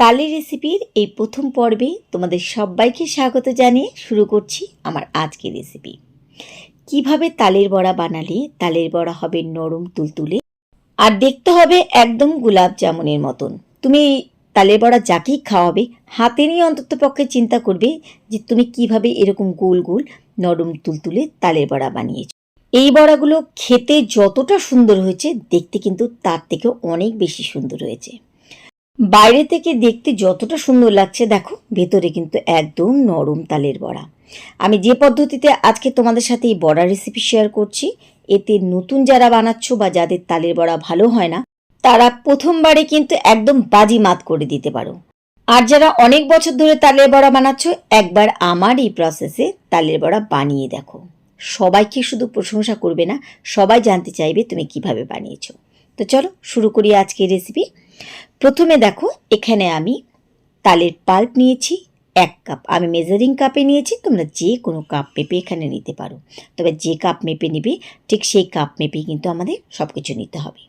তালের রেসিপির এই প্রথম পর্বে তোমাদের সবাইকে স্বাগত জানিয়ে শুরু করছি আমার আজকের রেসিপি। কীভাবে তালের বড়া বানালে তালের বড়া হবে নরম তুলতুলে আর দেখতে হবে একদম গোলাপ জামুনের মতন। তুমি তালের বড়া যাকেই খাওয়াবে, হাতে নিয়ে অন্তত পক্ষে চিন্তা করবে যে তুমি কীভাবে এরকম গোল গোল নরম তুলতুলে তালের বড়া বানিয়েছো। এই বড়াগুলো খেতে যতটা সুন্দর হয়েছে, দেখতে কিন্তু তার থেকে অনেক বেশি সুন্দর হয়েছে। বাইরে থেকে দেখতে যতটা সুন্দর লাগছে, দেখো, ভেতরে কিন্তু একদম নরম তালের বড়া। আমি যে পদ্ধতিতে আজকে তোমাদের সাথে এই বড়া রেসিপি শেয়ার করছি, এতে নতুন যারা বানাচ্ছ বা যাদের তালের বড়া ভালো হয় না, তারা প্রথমবারে কিন্তু একদম বাজি মাত করে দিতে পারো। আর যারা অনেক বছর ধরে তালের বড়া বানাচ্ছ, একবার আমার এই প্রসেসে তালের বড়া বানিয়ে দেখো। সবাইকে শুধু প্রশংসা করবে না, সবাই জানতে চাইবে তুমি কীভাবে বানিয়েছো। তো চলো, শুরু করি আজকের রেসিপি প্রথমে দেখো, এখানে আমি তালের পাল্প নিয়েছি, এক কাপ, আমি মেজারিং কাপে নিয়েছি, তোমরা যে কোনো কাপ মেপে এখানে নিতে পারো। তবে যে কাপ মেপে নেবে, ঠিক সেই কাপ মেপেই কিন্তু আমাদের সব কিছু নিতে হবে।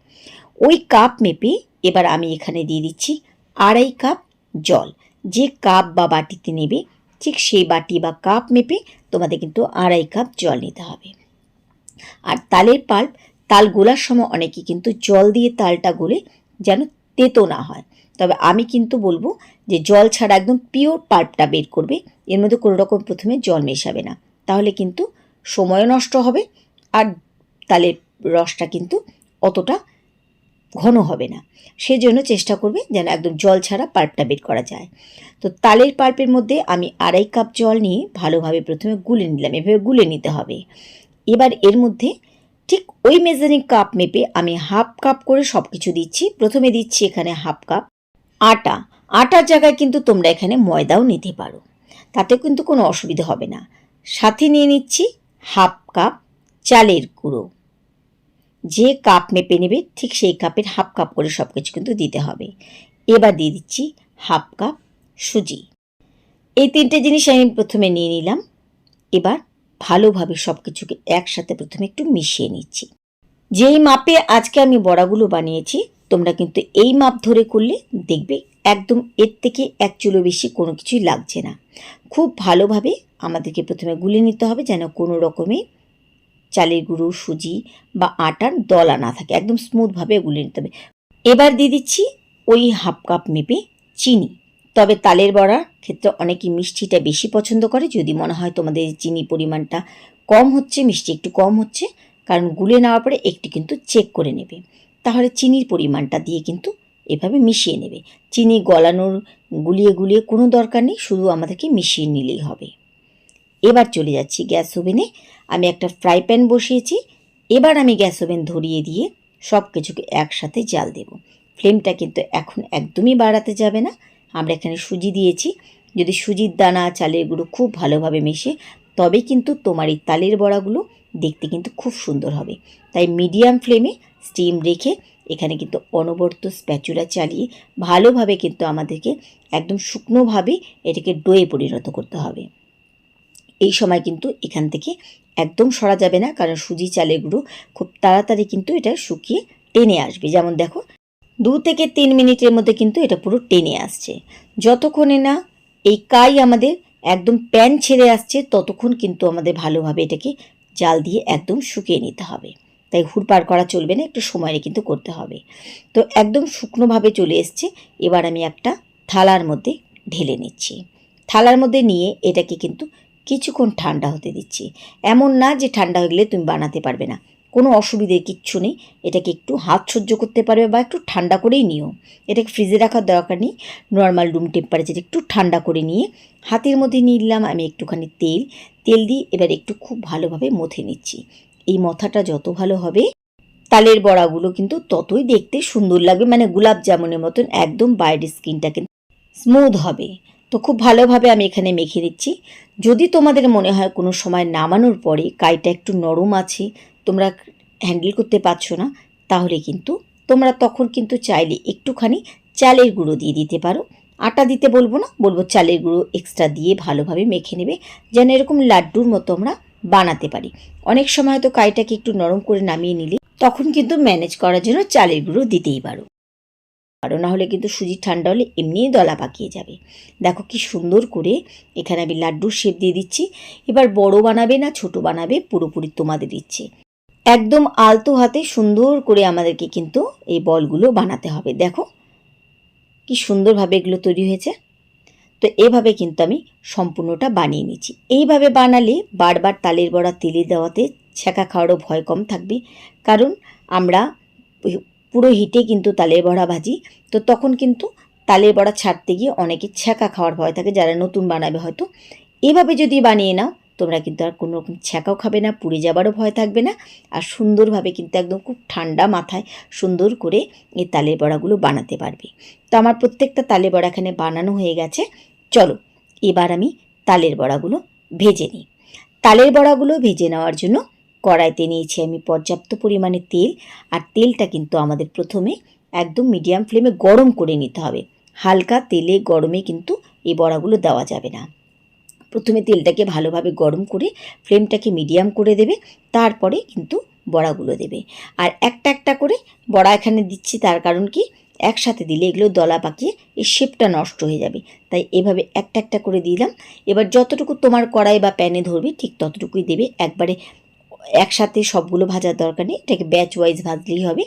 ওই কাপ মেপে এবার আমি এখানে দিয়ে দিচ্ছি আড়াই কাপ জল। যে কাপ বা বাটিতে নেবে, ঠিক সেই বাটি বা কাপ মেপে তোমাদের কিন্তু আড়াই কাপ জল নিতে হবে। আর তালের পাল্প, তাল গোলার সময় অনেকে কিন্তু জল দিয়ে তালটা গলে যেন তেতো না হয়। তবে আমি কিন্তু বলব যে জল ছাড়া একদম পিওর পাল্পটা বের করবে, এর মধ্যে কোনো রকম প্রথমে জল মেশাবে না। তাহলে কিন্তু সময় নষ্ট হবে আর তালের রসটা কিন্তু অতটা ঘন হবে না। সেজন্য চেষ্টা করবে যেন একদম জল ছাড়া পাল্পটা বের করা যায়। তো তালের পাল্পের মধ্যে আমি আড়াই কাপ জল নিয়ে ভালোভাবে প্রথমে গুলে নিলাম। এভাবে গুলে নিতে হবে। এবার এর মধ্যে ঠিক ওই মেজারিং কাপ মেপে আমি হাফ কাপ করে সব কিছু দিচ্ছি। প্রথমে দিচ্ছি এখানে হাফ কাপ আটা। আটার জায়গায় কিন্তু তোমরা এখানে ময়দাও নিতে পারো। তাতে কিন্তু কোনো অসুবিধা হবে না। সাথে নিয়ে নিচ্ছি হাফ কাপ চালের গুঁড়ো। যে কাপ মেপে নেবে, ঠিক সেই কাপের হাফ কাপ করে সব কিছু কিন্তু দিতে হবে। এবার দিয়ে দিচ্ছি হাফ কাপ সুজি। এই তিনটে জিনিস আমি প্রথমে নিয়ে নিলাম। এবার ভালোভাবে সব কিছুকে একসাথে প্রথমে একটু মিশিয়ে নিচ্ছি। যেই মাপে আজকে আমি বড়াগুলো বানিয়েছি, তোমরা কিন্তু এই মাপ ধরে করলে দেখবে একদম এর থেকে এক চুলো বেশি কোনো কিছুই লাগছে না। খুব ভালোভাবে আমাদেরকে প্রথমে গুলে নিতে হবে যেন কোনো রকমে চালের গুঁড়ো, সুজি বা আটার দলা না থাকে। একদম স্মুথভাবে গুলে নিতে হবে। এবার দিয়ে দিচ্ছি ওই হাফ কাপ মেপে চিনি। তবে তালের বড়ার ক্ষেত্রে অনেকে মিষ্টিটা বেশি পছন্দ করে। যদি মনে হয় তোমাদের চিনি পরিমাণটা কম হচ্ছে, মিষ্টি একটু কম হচ্ছে, কারণ গুলে নেওয়ার পরে একটু কিন্তু চেক করে নেবে। তাহলে চিনির পরিমাণটা দিয়ে কিন্তু এভাবে মিশিয়ে নেবে। চিনি গলানোর, গুলিয়ে গুলিয়ে কোনো দরকার নেই, শুধু আমাদেরকে মিশিয়ে নিলেই হবে। এবার চলে যাচ্ছি গ্যাস ওভেনে। আমি একটা ফ্রাই প্যান বসিয়েছি। এবার আমি গ্যাস ওভেন ধরিয়ে দিয়ে সব কিছুকে একসাথে জাল দেব। ফ্লেমটা কিন্তু এখন একদমই বাড়াতে যাবে না। আমরা এখানে সুজি দিয়েছি। যদি সুজির দানা চালের গুঁড়ো খুব ভালোভাবে মেশে, তবে কিন্তু তোমার এই তালের বড়াগুলো দেখতে কিন্তু খুব সুন্দর হবে। তাই মিডিয়াম ফ্লেমে স্টিম রেখে এখানে কিন্তু অনবর্ত স্প্যাচুলা চালিয়ে ভালোভাবে কিন্তু আমাদেরকে একদম শুকনোভাবে এটাকে ডোয়ে পরিণত করতে হবে। এই সময় কিন্তু এখান থেকে একদম সরা যাবে না, কারণ সুজি চালের গুঁড়ো খুব তাড়াতাড়ি কিন্তু এটা শুকিয়ে টেনে আসবে। যেমন দেখো দু থেকে তিন মিনিটের মধ্যে কিন্তু এটা পুরো টেনে আসছে। যতক্ষণে না এই কাই আমাদের একদম প্যান ছেড়ে আসছে, ততক্ষণ কিন্তু আমাদের ভালোভাবে এটাকে জাল দিয়ে একদম শুকিয়ে নিতে হবে। তাই হুড়পাড় করা চলবে না, একটু সময় কিন্তু করতে হবে। তো একদম শুকনোভাবে চলে এসছে, এবার আমি একটা থালার মধ্যে ঢেলে নিচ্ছি। থালার মধ্যে নিয়ে এটাকে কিন্তু কিছুক্ষণ ঠান্ডা হতে দিচ্ছি। এমন না যে ঠান্ডা হয়ে গেলে তুমি বানাতে পারবে না। কোনো অসুবিধে কিচ্ছু নেই। এটাকে একটু হাত সহ্য করতে পারবে বা একটু ঠান্ডা করেই নিও। এটাকে ফ্রিজে রাখার দরকার নেই। নর্মাল রুম টেম্পারেচার একটু ঠান্ডা করে নিয়ে হাতের মধ্যে নিলাম আমি একটুখানি তেল। তেল দিয়ে এবার একটু খুব ভালোভাবে মথে নিচ্ছি। এই মথাটা যত ভালো হবে, তালের বড়াগুলো কিন্তু ততই দেখতে সুন্দর লাগবে। মানে গোলাপ জামুনের মতন একদম বাইরের স্কিনটা কিন্তু স্মুথ হবে। তো খুব ভালোভাবে আমি এখানে মেখে দিচ্ছি যদি তোমাদের মনে হয় কোনো সময় নামানোর পরে কাইটা একটু নরম আছে তোমরা হ্যান্ডেল করতে পারছ না, তাহলে কিন্তু তোমরা তখন কিন্তু চাইলে একটুখানি চালের গুঁড়ো দিয়ে দিতে পারো। আটা দিতে বলব না, বলব চালের গুঁড়ো এক্সট্রা দিয়ে ভালোভাবে মেখে নেবে, যেন এরকম লাড্ডুর মতো আমরা বানাতে পারি। অনেক সময় হয়তো কাইটাকে একটু নরম করে নামিয়ে নিলে তখন কিন্তু ম্যানেজ করার জন্য চালের গুঁড়ো দিতেই পারো। পারো না হলে কিন্তু সুজি ঠান্ডা হলে এমনিই দলা পাকিয়ে যাবে। দেখো কি সুন্দর করে এখানে আমি লাড্ডুর শেপ দিয়ে দিচ্ছি। এবার বড় বানাবে না, ছোট বানাবে, পুরোপুরি তোমাদের ইচ্ছে। একদম আলতো হাতে সুন্দর করে আমাদেরকে কিন্তু এই বলগুলো বানাতে হবে। দেখো, কি সুন্দরভাবে এগুলো তৈরি হয়েছে। তো এভাবে কিন্তু আমি সম্পূর্ণটা বানিয়ে নিচ্ছি। এইভাবে বানালে বারবার তালের বড়া তেলে দেওয়াতে ছ্যাঁকা খাওয়ারও ভয় কম থাকবে। কারণ আমরা পুরো হিটে কিন্তু তালের বড়া ভাজি, তো তখন কিন্তু তালের বড়া ছাড়তে গিয়ে অনেকে ছ্যাঁকা খাওয়ার ভয় থাকে যারা নতুন বানাবে হয়তো। এভাবে যদি বানিয়ে নাও তোমরা কিন্তু আর কোনো রকম ছ্যাঁকাও খাবে না, পুড়ে যাবারও ভয় থাকবে না আর সুন্দরভাবে কিন্তু একদম খুব ঠান্ডা মাথায় সুন্দর করে এই তালের বড়াগুলো বানাতে পারবে। তো আমার প্রত্যেকটা তালের বড়া এখানে বানানো হয়ে গেছে। চলো, এবার আমি তালের বড়াগুলো ভেজে নিই। তালের বড়াগুলো ভেজে নেওয়ার জন্য কড়াইতে নিয়েছি আমি পর্যাপ্ত পরিমাণে তেল আর তেলটা কিন্তু আমাদের প্রথমে একদম মিডিয়াম ফ্লেমে গরম করে নিতে হবে। হালকা তেলে গরমে কিন্তু এই বড়াগুলো দেওয়া যাবে না। প্রথমে তেলটাকে ভালোভাবে গরম করে ফ্লেমটাকে মিডিয়াম করে দেবে, তারপরে কিন্তু বড়াগুলো দেবে। আর একটা একটা করে বড়া এখানে দিচ্ছি, তার কারণ কি? একসাথে দিলে এগুলো দলা পাকিয়ে এই শেপটা নষ্ট হয়ে যাবে। তাই এভাবে একটা একটা করে দিলাম। এবার যতটুকু তোমার কড়াই বা প্যানে ধরবে, ঠিক ততটুকুই দেবে। একবারে একসাথে সবগুলো ভাজার দরকার নেই, এটাকে ব্যাচ ওয়াইজ ভাজলেই হবে।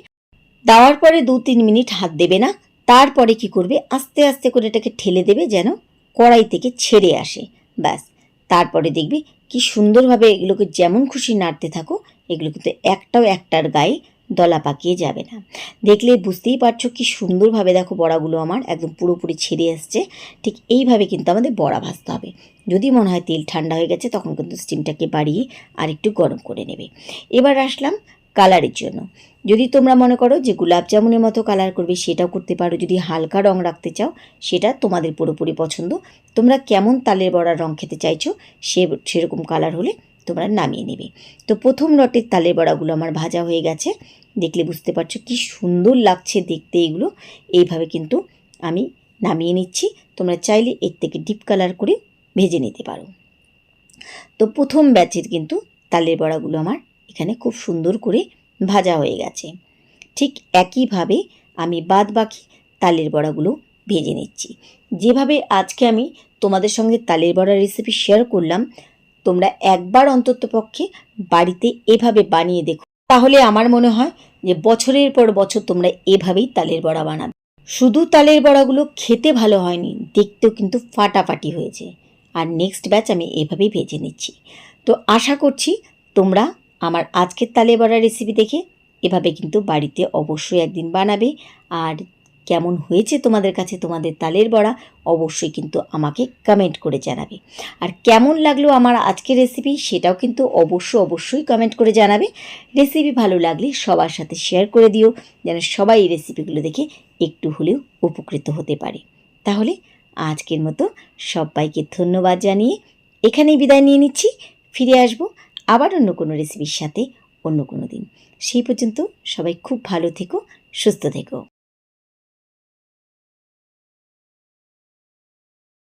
দেওয়ার পরে দু তিন মিনিট হাত দেবে না। তারপরে কি করবে? আস্তে আস্তে করে এটাকে ঠেলে দেবে যেন কড়াই থেকে ছেড়ে আসে। ব্যাস। তারপরে দেখবে কি সুন্দরভাবে এগুলোকে যেমন খুশি নাড়তে থাকো, এগুলো কিন্তু একটাও একটার গায়ে দলা পাকিয়ে যাবে না। দেখলে বুঝতেই পারছ কি সুন্দরভাবে দেখো বড়াগুলো আমার একদম পুরোপুরি ছেড়ে আসছে। ঠিক এইভাবে কিন্তু আমাদের বড়া ভাজতে হবে। যদি মনে হয় তেল ঠান্ডা হয়ে গেছে, তখন কিন্তু স্টিমটাকে বাড়িয়ে আর একটু গরম করে নেবে। এবার আসলাম কালারের জন্য। যদি তোমরা মনে করো যে গোলাপ জামুনের মতো কালার করবে, সেটাও করতে পারো। যদি হালকা রং রাখতে চাও, সেটা তোমাদের পুরোপুরি পছন্দ। তোমরা কেমন তালের বড়ার রং খেতে চাইছো, সে, সেরকম কালার হলে তোমরা নামিয়ে নেবে। তো প্রথম লটের তালের বড়াগুলো আমার ভাজা হয়ে গেছে। দেখলে বুঝতে পারছ কি সুন্দর লাগছে দেখতে এগুলো। এইভাবে কিন্তু আমি নামিয়ে নিচ্ছি। তোমরা চাইলে এর থেকে ডিপ কালার করে ভেজে নিতে পারো। তো প্রথম ব্যাচের কিন্তু তালের বড়াগুলো আমার এখানে খুব সুন্দর করে ভাজা হয়ে গেছে। ঠিক একইভাবে আমি বাদ বাকি তালের বড়াগুলো ভেজে নিচ্ছি। যেভাবে আজকে আমি তোমাদের সঙ্গে তালের বড়ার রেসিপি শেয়ার করলাম, তোমরা একবার অন্তত পক্ষে বাড়িতে এভাবে বানিয়ে দেখো। তাহলে আমার মনে হয় যে বছরের পর বছর তোমরা এভাবেই তালের বড়া বানাবে। শুধু তালের বড়াগুলো খেতে ভালো হয়নি, দেখতেও কিন্তু ফাটাফাটি হয়েছে। আর নেক্সট ব্যাচ আমি এভাবেই ভেজে নিচ্ছি। তো আশা করছি তোমরা আমার আজকের তালের বড়া রেসিপি দেখে এভাবে কিন্তু বাড়িতে অবশ্যই একদিন বানাবে। আর কেমন হয়েছে তোমাদের কাছে তোমাদের তালের বড়া অবশ্যই কিন্তু আমাকে কমেন্ট করে জানাবে। আর কেমন লাগল আমার আজকের রেসিপি সেটাও কিন্তু অবশ্যই অবশ্যই কমেন্ট করে জানাবে। রেসিপি ভালো লাগলে সবার সাথে শেয়ার করে দিও, যেন সবাই এই রেসিপিগুলো দেখে একটু হলেও উপকৃত হতে পারে। তাহলে আজকের মতো সবাইকে ধন্যবাদ জানিয়ে এখানেই বিদায় নিয়ে নিচ্ছি। ফিরে আসব আবার অন্য কোনো রেসিপির সাথে অন্য কোনো দিন। সেই পর্যন্ত সবাই খুব ভালো থেকো, সুস্থ থেকো।